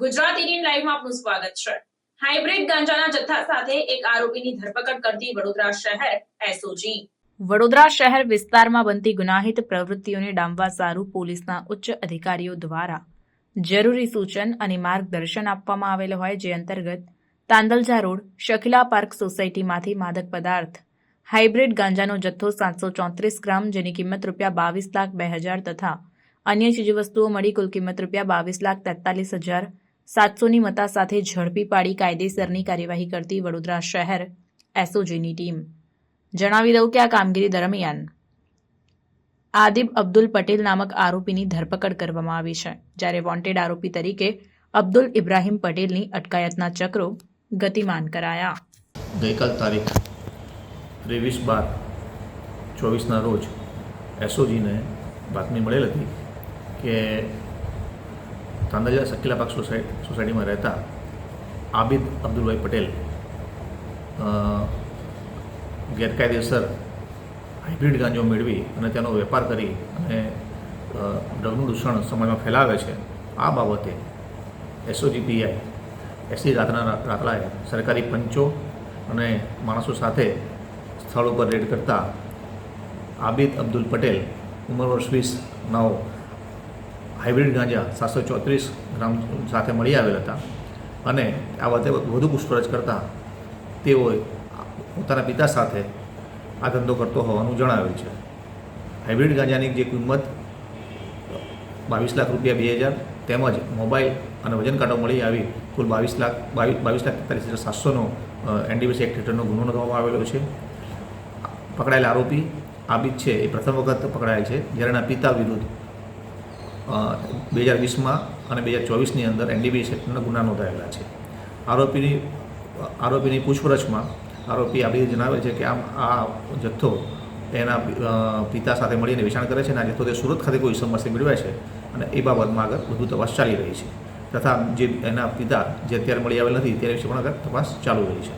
ગુજરાત લાઈવમાં આપનું સ્વાગત છે. હાઇબ્રિડ ગાંજાના જથ્થા સાથે એક આરોપીની ધરપકડ કરતી વડોદરા શહેર એસઓજી વડોદરા શહેર વિસ્તારમાં બનતી ગુનાહિત પ્રવૃત્તિઓને ડામવા સારું પોલીસના ઉચ્ચ અધિકારીઓ દ્વારા જરૂરી સૂચન અને માર્ગદર્શન આપવામાં આવેલ હોય જે અંતર્ગત તાંદલજા રોડ, શકીલા પાર્ક સોસાયટીમાંથી માદક પદાર્થ, હાઇબ્રિડ ગાંજાનો જથ્થો સાતસો ચોત્રીસ ગ્રામ જેની કિંમત રૂપિયા બાવીસ લાખ બે હજાર તથા અન્ય ચીજવસ્તુઓ મળી કુલ કિંમત રૂપિયા બાવીસ લાખ તેતાલીસ હજાર સાતસોની મતા સાથે ઝડપી પાડી કાયદેસરની કાર્યવાહી કરતી વડોદરા શહેર એસઓજીની ટીમ. જણાવી દઉં કે આ કામગીરી દરમિયાન આદિબ અબ્દુલ પટેલ નામક આરોપીની ધરપકડ કરવામાં આવી છે, જ્યારે વોન્ટેડ આરોપી તરીકે અબ્દુલ ઇબ્રાહીમ પટેલની અટકાયતના ચક્રો ગતિમાન કરાયા. ગઈકાલ તારીખ ત્રેવીસ બાર ચોવીસના રોજ એસઓજીને બાતમી મળેલ હતી કે તાંદલિયા સકીલા પાક સોસાયટી સોસાયટીમાં રહેતા આબિદ અબ્દુલભાઈ પટેલ ગેરકાયદેસર હાઇબ્રિડ ગાંજો મેળવી અને તેનો વેપાર કરી અને ડ્રગનું દૂષણ સમાજમાં ફેલાવે છે. આ બાબતે એસઓજીપીઆઈ એસી રાતના રાતલાએ સરકારી પંચો અને માણસો સાથે સ્થળ ઉપર રેડ કરતા આબિદ અબ્દુલ પટેલ ઉંમર વર્ષ વીસ નવ હાઇબ્રિડ ગાંજા સાતસો ચોત્રીસ ગ્રામ સાથે મળી આવેલ હતા. અને આ બાબતે વધુ પૂછપરછ કરતા તેઓએ પોતાના પિતા સાથે આ ધંધો કરતો હોવાનું જણાવ્યું છે. હાઇબ્રિડ ગાંજાની જે કિંમત બાવીસ લાખ રૂપિયા બે હજાર તેમજ મોબાઈલ અને વજન કાંટો મળી આવી કુલ બાવીસ લાખ બાવીસ બાવીસ લાખ તેતાલીસ હજાર સાતસોનો એનડીબીસી એક્ટ હેઠળનો ગુનો નોંધવામાં આવેલો છે. પકડાયેલા આરોપી આબિદ છે એ પ્રથમ વખત પકડાયેલ છે. જ્યારે એના પિતા વિરુદ્ધ બે હજાર વીસમાં અને બે હજાર ચોવીસની અંદર એનડીબી સેક્ટરના ગુના નોંધાયેલા છે. આરોપીની આરોપીની પૂછપરછમાં આરોપી આબિદે જણાવે છે કે આમ આ જથ્થો એના પિતા સાથે મળીને વેચાણ કરે છે અને આ જથ્થો તે સુરત ખાતે કોઈ સમસ્યા મેળવાય છે અને એ બાબતમાં આગળ વધુ તપાસ ચાલી રહી છે. તથા જે એના પિતા જે અત્યારે મળી આવેલ નથી, તેના વિશે પણ આગળ તપાસ ચાલુ રહી છે.